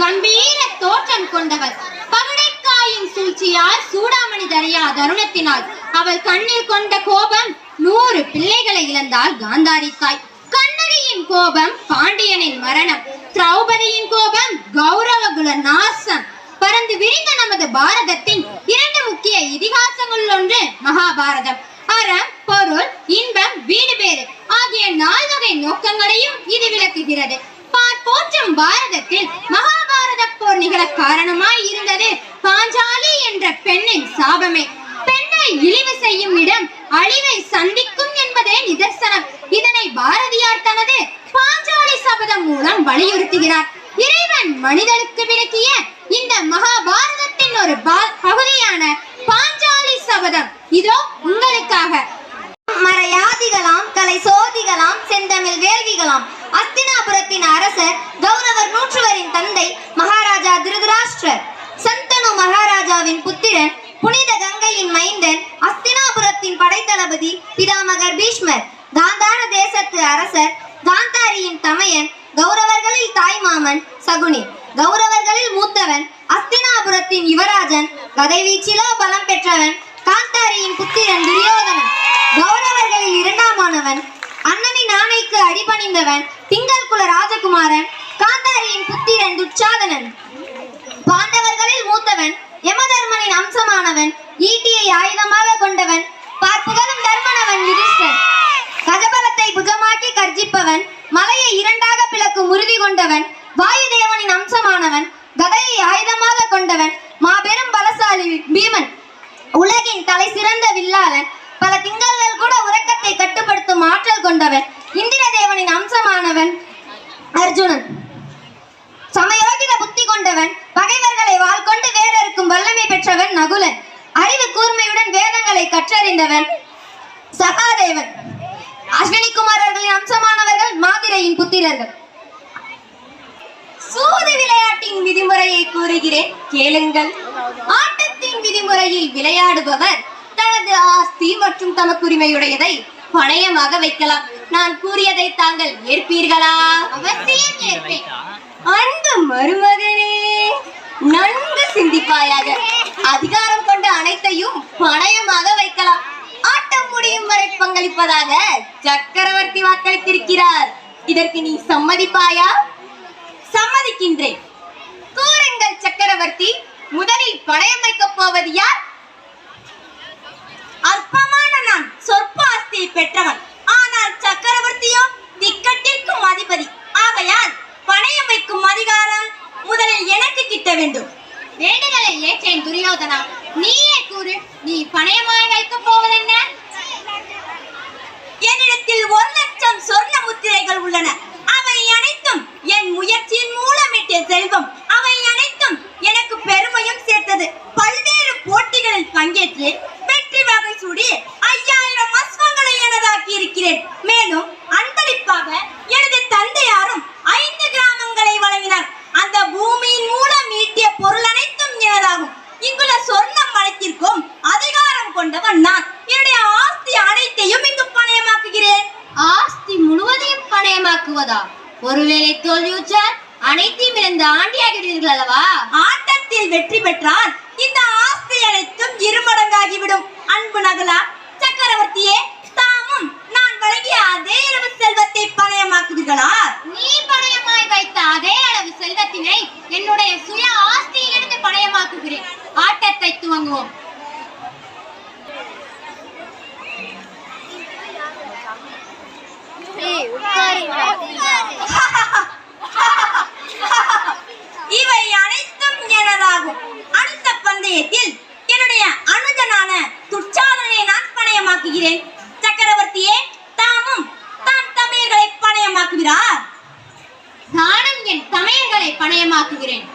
கம்பீர தோற்றம் கொண்டவள் பகடைக்காயின் சூழ்ச்சியால் சூடாமணி தரியா தருணத்தினால் அவள் கண்ணில் கொண்ட கோபம் நூறு பிள்ளைகளை இழந்தால் காந்தாரி தாய் கண்ணகியின் கோபம் பாண்டியனின் மரணம். திரௌபதியின் கோபம் கௌரவகுல நாசம் பறந்து விரிந்த நமது பாரதத்தின் இரண்டு முக்கிய இதிகாசங்களுள் ஒன்று மகாபாரதம். அறம் பொருள் இன்பம் வீடு பேறு ஆகிய நால்வகை நோக்கங்களையும் இது விளக்குகிறது. பார் போற்றும் பாரதத்தில் மகா போர் நிகழ காரணமாய் இருந்தது. பாஞ்சாலி என்ற பெண்ணின் சாபமே. பெண்ணை இழிவு செய்யும் இடம் அழிவை சந்திக்கும் என்பதே நிதர்சனம். இதனை பாரதியார் தனது பாஞ்சாலி சபதம் மூலம் வலியுறுத்துகிறார். இறைவன் மனிதனுக்கு விளக்கிய இந்த மகாபாரதத்தின் ஒரு பகுதியான பாஞ்சாலி சபதம். இதோ உங்களுக்காக. மறையாதிகளாம் கலை சோதிகளாம் செந்தமிழ் வேள்விகளாம். அஸ்தினாபுரத்தின் அரசர் கௌரவ சகுனி. கௌரவர்களில் மூத்தவன் அஸ்தினாபுரத்தின் யுவராஜன் கதை வீச்சிலோ பலம் பெற்றவன் காந்தாரியின் புத்திரன் துரியோதனன். கௌரவர்களில் இரண்டாமானவன் அண்ணனின் ஆணைக்கு அடிபணிந்தவன் திங்கள் குல ராஜகுமாரன் காந்தாரியின் புத்திரன் துச்சாதனன். பாண்டவர்களில் மூத்தவன் யமதர்மனின் அம்சமானவன் ஈட்டியை ஆயுதமாக கொண்டவன் பார்ப்புகளும் தர்மனவன் யுதிஷ்டன் கஜபலத்தை புஜமாக்கி கர்ஜிப்பவன் மலையை இரண்டாக பிளக்கும் உறுதி கொண்டவன் வாயுதேவனின் அம்சமானவன் கதையை ஆயுதமாக கொண்டவன் மாபெரும் பலசாலி பீமன். உலகின் தலை சிறந்த வில்லாளன் பல திங்கள்கள் கூட உறக்கத்தை கட்டுப்படுத்தும் ஆற்றல் கொண்டவன் இந்திரதேவனின் அம்சமானவன் அர்ஜுனன். சமயோகித புத்தி கொண்டவன் பகைவர்களை வாழ்கொண்டு வேறருக்கும் வேறறுக்கும் வல்லமை பெற்றவன் நகுலன். அறிவு கூர்மையுடன் வேதங்களை கற்றறிந்தவன் சகாதேவன். அஸ்வினி குமாரர்களின் அம்சமானவர்கள் மாதிரையின் புத்திரர்கள். சூது விளையாட்டின் விதிமுறையை கூறுகிறேன். கேளுங்கள். ஆட்டத்தின் விதிமுறையில் விளையாடுபவர் தனது ஆஸ்தி மற்றும் தமக்குரிமையுடையதை பணயமாக வைக்கலாம். நான் கூறியதை தாங்கள் ஏற்பீர்களா? அவசியம் ஏற்பேன். அந்த மருமகனே நன்கு சிந்திப்பாயாக. அதிகாரம் கொண்ட அனைத்தையும் பணயமாக வைக்கலாம். ஆட்டம் முடியும் வரை பங்களிப்பதாக சக்கரவர்த்தி வாக்களித்திருக்கிறார். இதற்கு நீ சம்மதிப்பாயா? சம்மதிக்கின்றேன். கூறுங்கள் சக்கரவர்த்தி முதலில் பணயம் வைக்கப் போவது யார்? அற்பமான நான் சொற்ப ஆஸ்தியை பெற்றவன். ஆனால் சக்கரவர்த்தியோ திக்கட்டிற்கும் அதிபதி. ஆகையால் பணயம் வைக்கும் அதிகாரம் முதலில் எனக்கு கிட்ட வேண்டும். வேண்டுகளை ஏற்றேன் துரியோதனா. நீயே கூறு நீ பணயமாய் வைக்கப் போவதென்ன என்னிடத்தில் ஒரு லட்சம் சொர்ண முத்திரைகள் உள்ளன அவை அனைத்தும் என் முயற்சியின் மூலம் ஈட்டிய செல்வம் அவை அனைத்தும் எனக்கு பெருமையும் சேர்த்தது பல்வேறு போட்டிகளில் பங்கேற்று வெற்றி வகை சூடி ஐயாயிரம் அஸ்வங்களை எனதாக்கி இருக்கிறேன் மேலும் அன்பளிப்பாக எனது தந்தையாரும் ஐந்து கிராமங்களை வழங்கினார் அந்த பூமியின் மூலம் ஈட்டிய பொருள் அனைத்தும் எனதாகும் இங்குள்ள சொர்ணம் அனைத்திற்கும் அதிகாரம் கொண்டவன் நான் என்னுடைய ஆஸ்தி அனைத்தையும் இங்கு பணயமாக்குகிறேன் ஆஸ்தி முழுவதையும் பணயமாக்குவதா ஒருவேளை தோல்வியுற்றால் அனைத்தையும் இழந்து ஆண்டியாகிறீர்கள் அல்லவா? ஆட்டத்தில் வெற்றி பெற்றால் இந்த ஆஸ்தி அனைத்தும் இருமடங்காகிவிடும். அன்பு நகலா சக்கரவர்த்தியே தாமும் நான் வழங்கிய அதே அளவு செல்வத்தை பணயமாக்குவீர்களா நீ பணயமாய் வைத்த அதே அளவு செல்வத்தினை என்னுடைய சுய ஆஸ்தியிலிருந்து பணயமாக்குகிறேன் ஆட்டத்தை துவங்குவோம் இவை அனைத்தும் எனதாகும். அடுத்த பந்தயத்தில் என்னுடைய அனுஜனான துச்சாதனை நான் பணயமாக்குகிறேன். சக்கரவர்த்தியே தாமும் தான் தமிழர்களை பணயமாக்குகிறார். நானும் என் தமையர்களை பணயமாக்குகிறேன்.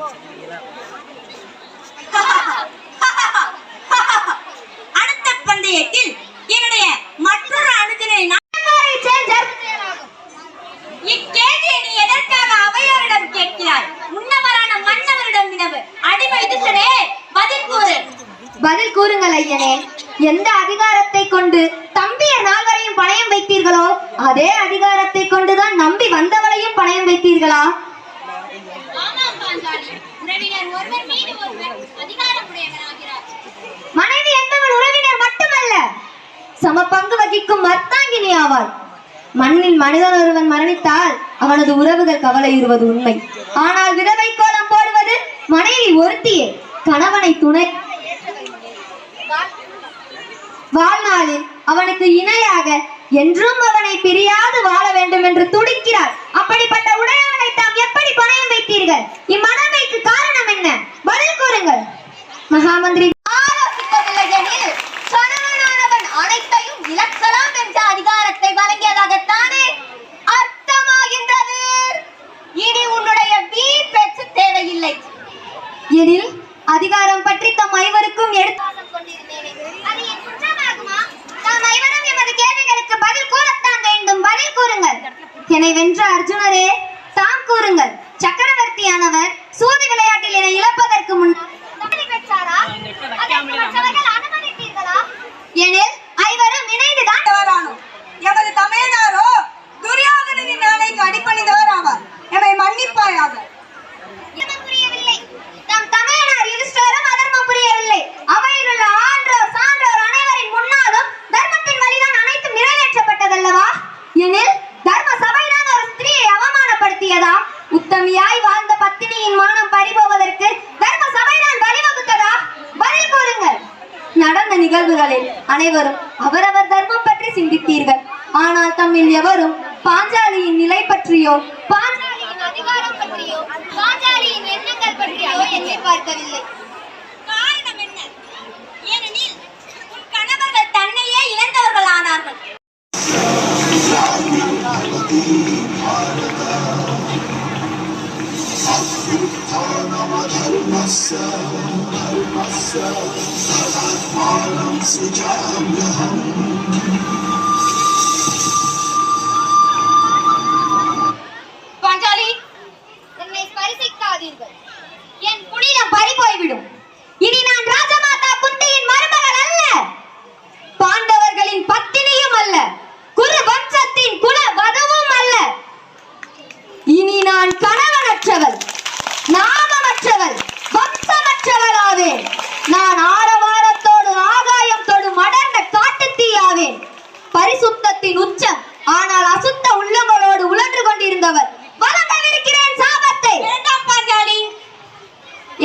அடுத்த பந்தயத்தில் என்னுடைய மற்றொரு அனுஜனை நான் இக்கேள்வியை நீ எதற்காக அவையோரிடம் கேட்கிறாய்? முன்னவரான மன்னவரிடம் வினவு. அடிமை துசனே பதில் கூறு. பதில் கூறுங்கள் ஐயனே. எந்த அதிகாரத்தை கொண்டு தம்பியர் நால்வரையும் பணயம் வைத்தீர்களோ அதே அதிகாரத்தை கொண்டுதான் நம்பி வந்தவளையும் பணயம் வைத்தீர்களா? மனைவி என்பவள் உறவினர் மட்டுமல்ல சம பங்கு வகிக்கும் மர்த்தாங்கினி ஆவாள். மண்ணில் மனிதன் ஒருவன் மரணித்தால் அவனது உறவுகள் கவலையுறுவது உண்மை. ஆனால் விதவை கோலம் போடுவது மனைவி ஒருத்தியே கணவனை துணை. வாழ்நாளில் அவனுக்கு இணையாக என்றும் அவனை பிரியாது வாழ வேண்டும் என்று துடிக்கிறார் அப்படிப்பட்ட உடையவன் தாம் எப்படி பணயம் வைத்தீர்கள்? இம்மனமைக்கு காரணம் என்ன? பதில் கூறுங்கள். மகாமந்திரி ஆலோசிக்கவில்லை எனில் கணவனானவன் அனைத்தையும் இழக்கலாம் என்ற அதிகாரத்தை வழங்கியதாகத்தானே அர்த்தமாகின்றது. இனி உன்னுடைய வீண் பேச்சு தேவையில்லை. எனில் அதிகாரம் பற்றி தம் ஐவருக்கும் எடுத்தாசம் கொண்டிருந்தேனே அது என் குற்றமாகுமா? நாம் ஐவரும் எமது கேள்விகளுக்கு பதில் கூறத்தான் வேண்டும். பதில் கூறுங்கள். என்னை வென்ற அர்ஜுனரே தாம் கூறுங்கள். சக்கரவர்த்தியானவர் சூது விளையாட்டில் என்னை இழப்பதற்கு முன்னால் பெற்றாரா அனைவரும் அவரவர் தர்மம் பற்றி சிந்தித்தீர்கள். ஆனால் தம்மில் எவரும் பாஞ்சாலியின் நிலை பற்றியோ பாஞ்சாலியின் அதிகாரம் பற்றியோ பாஞ்சாலியின் எண்ணங்கள் பற்றியோ எண்ணி பார்க்கவில்லை காரணம் என்ன? ஏனெனில் உன் கணவர்கள் தன்னையே இழந்தவர்கள் ஆனார்கள் பாஞ்சாலி என்னை ஸ்பரிசிக்காதீர்கள் என் புனிதம் பறி போய்விடும் இனி நான் ராஜமாதா குந்தியின் மருமகள் அல்ல. பாண்டவர்களின் பத்தினியும் அல்ல. குரு வம்சத்தின் குல வதுவும் அல்ல. இனி நான் கணவனற்றவள்.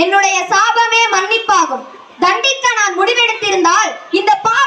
என்னுடைய சாபமே மன்னிப்பாகும். தண்டிக்க நான் முடிவெடுத்திருந்தால் இந்த பா